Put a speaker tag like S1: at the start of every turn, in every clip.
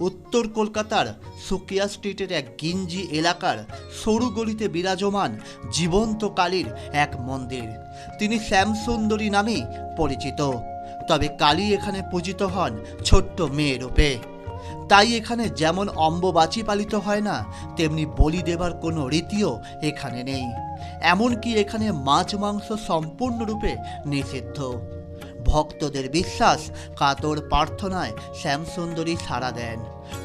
S1: উত্তর কলকাতার সুকিয়া স্ট্রিটের এক গিঞ্জি এলাকার সরু গলিতে বিরাজমান জীবন্ত কালীর এক মন্দির। তিনি শ্যামসুন্দরী নামেই পরিচিত। তবে কালী এখানে পূজিত হন ছোট্ট মেয়ে রূপে। তাই এখানে যেমন অম্ববাচী পালিত হয় না, তেমনি বলি দেবার কোনো রীতিও এখানে নেই। এমনকি এখানে মাছ মাংস সম্পূর্ণরূপে নিষিদ্ধ। ভক্তদের বিশ্বাস, কাতর প্রার্থনায় শ্যামসুন্দরী সাড়া দেন।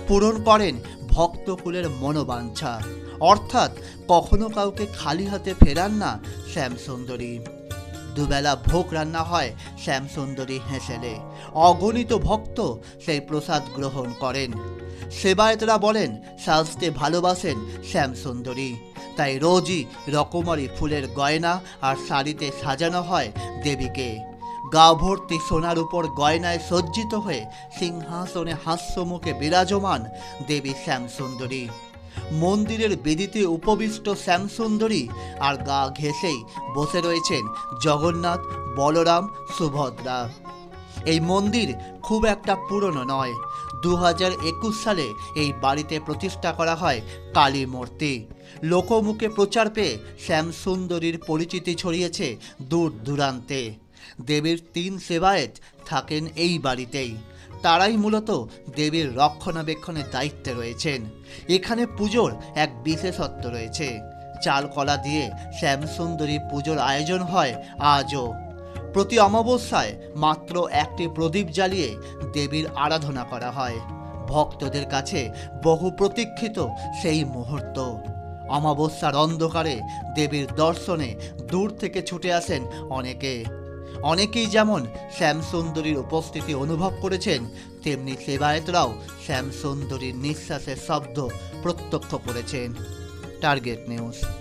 S1: পূরণ করেন ভক্তকুলের মনোবাঞ্ছা। অর্থাৎ কখনো কাউকে খালি হাতে ফেরান না শ্যামসুন্দরী। দুবেলা ভোগ রান্না হয় শ্যামসুন্দরী হেসেলে। অগণিত ভক্ত সেই প্রসাদ গ্রহণ করেন। সেবায়তরা বলেন, সাজতে ভালোবাসেন শ্যামসুন্দরী। তাই রোজই রকমারি ফুলের গয়না আর শাড়িতে সাজানো হয় দেবীকে। গা ভর্তি সোনার উপর গয়নায় সজ্জিত হয়ে সিংহাসনে হাস্যমুখে বিরাজমান দেবী শ্যামসুন্দরী। মন্দিরের বেদিতে উপবিষ্ট শ্যামসুন্দরী আর গা ঘেঁষেই বসে রয়েছেন জগন্নাথ, বলরাম, সুভদ্রা। এই মন্দির খুব একটা পুরনো নয়। দু হাজার একুশ সালে এই বাড়িতে প্রতিষ্ঠা করা হয় কালী মূর্তি। লোকমুখে প্রচার পেয়ে শ্যামসুন্দরীর পরিচিতি ছড়িয়েছে দূর দূরান্তে দেবীর তিন সেবায়েত থাকেন এই বাড়িতেই। তারাই মূলত দেবীর রক্ষণাবেক্ষণের দায়িত্বে রয়েছেন। এখানে পুজোর এক বিশেষত্ব রয়েছে। চাল কলা দিয়ে শ্যামসুন্দরী পুজোর আয়োজন হয় আজও। প্রতি অমাবস্যায় মাত্র একটি প্রদীপ জ্বালিয়ে দেবীর আরাধনা করা হয়। ভক্তদের কাছে বহু প্রতীক্ষিত সেই মুহূর্ত। অমাবস্যার অন্ধকারে দেবীর দর্শনে দূর থেকে ছুটে আসেন অনেকে। অনেকেই যেমন শ্যাম সুন্দরীর উপস্থিতি অনুভব করেছেন, তেমনি সেবায়েতরাও শ্যামসুন্দরীর নিঃশ্বাসের শব্দ প্রত্যক্ষ করেছেন। Target news.